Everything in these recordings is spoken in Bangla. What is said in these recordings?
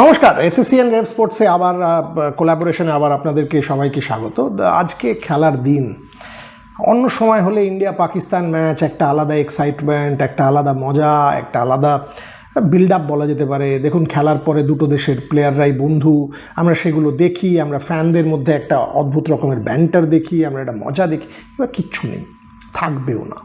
নমস্কার এসএসসিএন রেভ স্পোর্টসে আবার কোলাবোরেশনে আবার আপনাদেরকে সবাইকে স্বাগত। আজকে খেলার দিন। অন্য সময় হলে ইন্ডিয়া পাকিস্তান ম্যাচ একটা আলাদা এক্সাইটমেন্ট একটা আলাদা মজা, একটা আলাদা বিল্ড আপ বলা যেতে পারে। দেখুন, খেলার পরে দুটো দেশের প্লেয়াররাই বন্ধু। আমরা সেগুলো দেখি, আমরা ফ্যানদের মধ্যে একটা অদ্ভুত রকমের ব্যান্টার দেখি, আমরা একটা মজা দেখি। এবার কিচ্ছু নেই, থাকবেও না।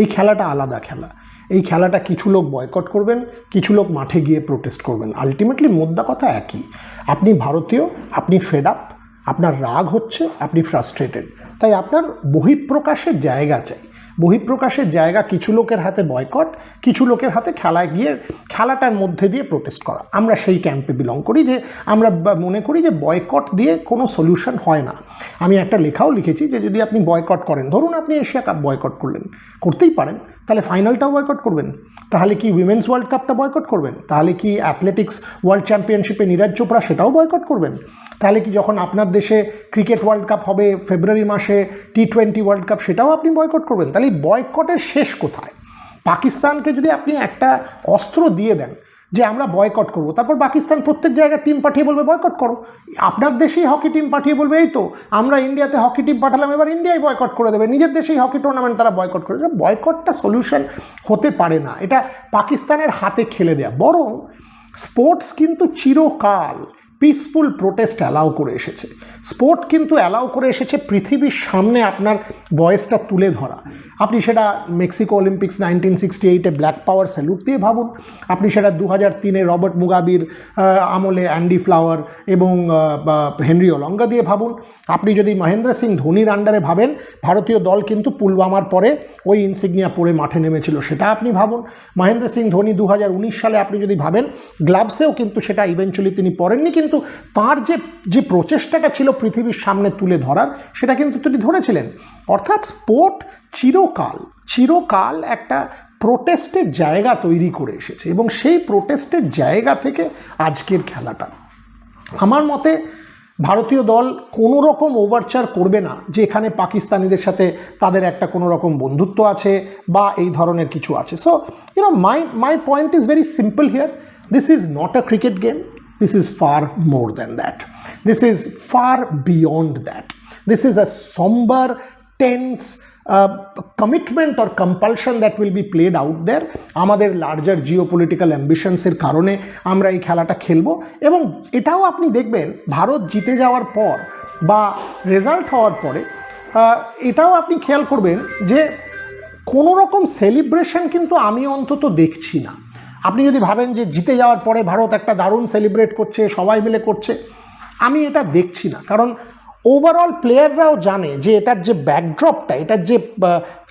এই খেলাটা আলাদা খেলা। এই খেলাটা কিছু লোক বয়কট করবেন, কিছু লোক মাঠে গিয়ে প্রোটেস্ট করবেন। আলটিমেটলি মোদ্দা কথা একই। আপনি ভারতীয়, আপনি ফেড আপ আপনার রাগ হচ্ছে, আপনি ফ্রাস্ট্রেটেড তাই আপনার বহিঃপ্রকাশের জায়গা চাই। বহিঃপ্রকাশের জায়গা কিছু লোকের হাতে বয়কট, কিছু লোকের হাতে খেলায় গিয়ে খেলাটার মধ্যে দিয়ে প্রোটেস্ট করা। আমরা সেই ক্যাম্পে বিলং করি যে, আমরা মনে করি যে বয়কট দিয়ে কোনো সলিউশন হয় না। আমি একটা লেখাও লিখেছি যে, যদি আপনি বয়কট করেন, ধরুন আপনি এশিয়া কাপ বয়কট করলেন, করতেই পারেন, তাহলে ফাইনালটাও বয়কট করবেন। তাহলে কি উইমেন্স ওয়ার্ল্ড কাপটা বয়কট করবেন? তাহলে কি অ্যাথলেটিক্স ওয়ার্ল্ড চ্যাম্পিয়নশিপে নীরাজ চোপড়া সেটাও বয়কট করবেন? তাহলে কি যখন আপনার দেশে ক্রিকেট ওয়ার্ল্ড কাপ হবে ফেব্রুয়ারি মাসে টি টোয়েন্টি ওয়ার্ল্ড কাপ সেটাও আপনি বয়কট করবেন। তাহলে বয়কটের শেষ কোথায়? পাকিস্তানকে যদি আপনি একটা অস্ত্র দিয়ে দেন যে আমরা বয়কট করব, তারপর পাকিস্তান প্রত্যেক জায়গায় টিম পাঠিয়ে বলবে বয়কট করো। আপনার দেশেই হকি টিম পাঠিয়ে বলবে, এই তো, আমরা ইন্ডিয়াতে হকি টিম পাঠালাম, এবার ইন্ডিয়াই বয়কট করে দেবে। নিজের দেশেই হকি টুর্নামেন্ট তারা বয়কট করে দেবে। বয়কটটা সলিউশন হতে পারে না। এটা পাকিস্তানের হাতে খেলে দেয়া। বরং স্পোর্টস কিন্তু চিরকাল পিসফুল প্রোটেস্ট অ্যালাউ করে এসেছে। স্পোর্ট কিন্তু অ্যালাউ করে এসেছে পৃথিবীর সামনে আপনার ভয়েসটা তুলে ধরা। আপনি সেটা মেক্সিকো অলিম্পিক্স নাইনটিন সিক্সটি এইটে ব্ল্যাক পাওয়ার স্যালুট দিয়ে ভাবুন। আপনি সেটা দু হাজার তিনে রবার্ট মুগাবির আমলে অ্যান্ডি ফ্লাওয়ার এবং হেনরি অলঙ্গা দিয়ে ভাবুন। আপনি যদি মহেন্দ্র সিং ধোনির আন্ডারে ভাবেন, ভারতীয় দল কিন্তু পুলওয়ামার পরে ওই ইনসিগনিয়া পরে মাঠে নেমেছিল, সেটা আপনি ভাবুন। মহেন্দ্র সিং ধোনি দু হাজার উনিশ সালে আপনি যদি ভাবেন গ্লাভসেও কিন্তু সেটা ইভেনচুয়ালি তিনি পরেননি, কিন্তু তার যে যে প্রচেষ্টাটা ছিল পৃথিবীর সামনে তুলে ধরার, সেটা কিন্তু তিনি ধরেছিলেন। অর্থাৎ স্পোর্ট চিরকাল চিরকাল একটা প্রোটেস্টের জায়গা তৈরি করে এসেছে এবং সেই প্রোটেস্টের জায়গা থেকে আজকের খেলাটা। আমার মতে ভারতীয় দল কোনো রকম ওভারচার করবে না যে এখানে পাকিস্তানিদের সাথে তাদের একটা কোনো রকম বন্ধুত্ব আছে বা এই ধরনের কিছু আছে। So you know my my point is very simple here this is not a cricket game this is far more than that this is far beyond that this is a sombre tense commitment or compulsion that will be played out there আমাদের লার্জার জিও পলিটিক্যাল অ্যাম্বিশনসের কারণে আমরা এই খেলাটা খেলব। এবং এটাও আপনি দেখবেন, ভারত জিতে যাওয়ার পর বা রেজাল্ট হওয়ার পরে এটাও আপনি খেয়াল করবেন যে কোনো রকম সেলিব্রেশন কিন্তু আমি অন্তত দেখছি না। আপনি যদি ভাবেন যে জিতে যাওয়ার পরে ভারত একটা দারুণ সেলিব্রেট করছে, সবাই মিলে করছে, আমি এটা দেখছি না। কারণ ওভারঅল প্লেয়াররাও জানে যে এটার যে ব্যাকড্রপটা এটার যে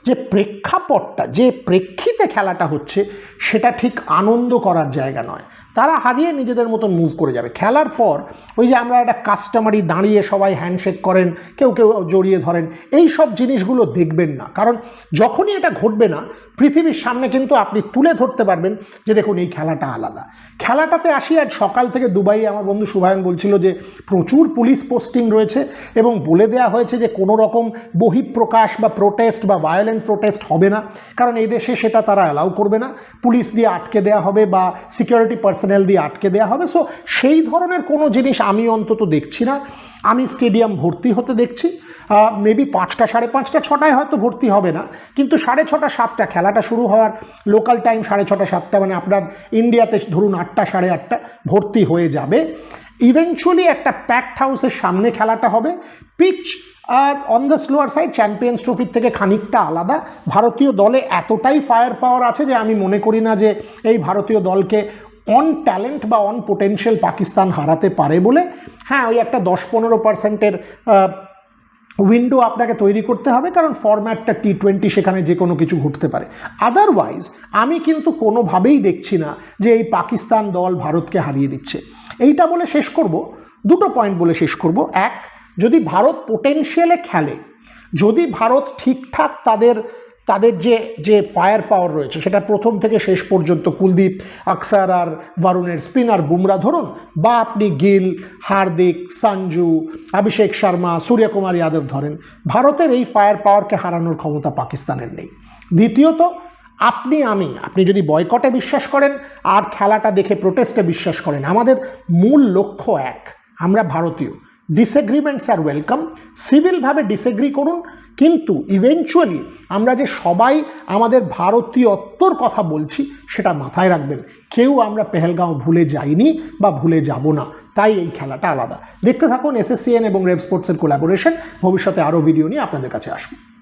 যে প্রেক্ষাপটটা, যে প্রেক্ষিতে খেলাটা হচ্ছে, সেটা ঠিক আনন্দ করার জায়গা নয়। তারা হারিয়ে নিজেদের মতন মুভ করে যাবে। খেলার পর ওই যে আমরা একটা কাস্টমারি দাঁড়িয়ে সবাই হ্যান্ডশেক করেন, কেউ কেউ জড়িয়ে ধরেন, এই সব জিনিসগুলো দেখবেন না। কারণ যখনই এটা ঘটবে না, পৃথিবীর সামনে কিন্তু আপনি তুলে ধরতে পারবেন যে দেখুন, এই খেলাটা আলাদা। খেলাটাতে আসি আজ সকাল থেকে দুবাই, আমার বন্ধু সুভায়ন বলছিল যে প্রচুর পুলিশ পোস্টিং রয়েছে এবং বলে দেওয়া হয়েছে যে কোনো রকম বহিঃপ্রকাশ বা প্রোটেস্ট বা ভায়োলেন্ট প্রোটেস্ট হবে না। কারণ এই দেশে সেটা তারা অ্যালাউ করবে না। পুলিশ দিয়ে আটকে দেওয়া হবে বা সিকিউরিটি পার্সোনেল দিয়ে আটকে দেওয়া হবে। সো সেই ধরনের কোনো জিনিস আমি অন্তত দেখছি না। আমি স্টেডিয়াম ভর্তি হতে দেখছি। মেবি পাঁচটা, সাড়ে পাঁচটা, ছটায় হয়তো ভর্তি হবে না। কিন্তু সাড়ে ছটা, সাতটা খেলাটা শুরু হওয়ার লোকাল টাইম সাড়ে ছটা, সাতটা মানে আপনার ইন্ডিয়াতে ধরুন আটটা, সাড়ে আটটা ভর্তি হয়ে যাবে। ইভেনচুয়ালি একটা প্যাকড হাউসের সামনে খেলাটা হবে। Pitch on the slower side champions ট্রফির থেকে খানিকটা আলাদা। ভারতীয় দলে এতটাই ফায়ার পাওয়ার আছে যে আমি মনে করি না যে এই ভারতীয় দলকে অন ট্যালেন্ট বা অন পোটেনশিয়াল পাকিস্তান হারাতে পারে বলে হ্যাঁ ওই একটা দশ পনেরো পার্সেন্টের উইন্ডো আপনাকে তৈরি করতে হবে, কারণ ফরম্যাটটা টি টোয়েন্টি সেখানে যে কোনো কিছু ঘটতে পারে। আদারওয়াইজ আমি কিন্তু কোনোভাবেই দেখছি না যে এই পাকিস্তান দল ভারতকে হারিয়ে দিচ্ছে। এইটা বলে শেষ করব। দুটো পয়েন্ট বলে শেষ করব। এক, যদি ভারত পোটেনশিয়ালে খেলে, যদি ভারত ঠিকঠাক তাদের তাদের যে যে ফায়ার পাওয়ার রয়েছে, সেটা প্রথম থেকে শেষ পর্যন্ত কুলদীপ, আকসার আর বারুণের স্পিনার বুমরা ধরুন, বা আপনি গিল, হার্দিক, সঞ্জু, অভিষেক শর্মা, সূর্যকুমার যাদব ধরেন, ভারতের এই ফায়ার পাওয়ারকে হারানোর ক্ষমতা পাকিস্তানের নেই। দ্বিতীয়ত, আপনি, আমি, আপনি যদি বয়কটে বিশ্বাস করেন, আর খেলাটা দেখে প্রোটেস্টে বিশ্বাস করেন, আমাদের মূল লক্ষ্য এক, আমরা ভারতীয়। ডিসএগ্রিমেন্টস আর ওয়েলকাম সিভিলভাবে ডিসএগ্রি করুন কিন্তু ইভেনচুয়ালি আমরা যে সবাই আমাদের ভারতীয়ত্বর কথা বলছি, সেটা মাথায় রাখবেন। কেউ আমরা পেহেলগাঁও ভুলে যাইনি বা ভুলে যাব না। তাই এই খেলাটা আলাদা। দেখতে থাকুন এসএসসিএন এবং রেভ স্পোর্টসের কোলাবোরেশন ভবিষ্যতে আরও ভিডিও নিয়ে আপনাদের কাছে আসব।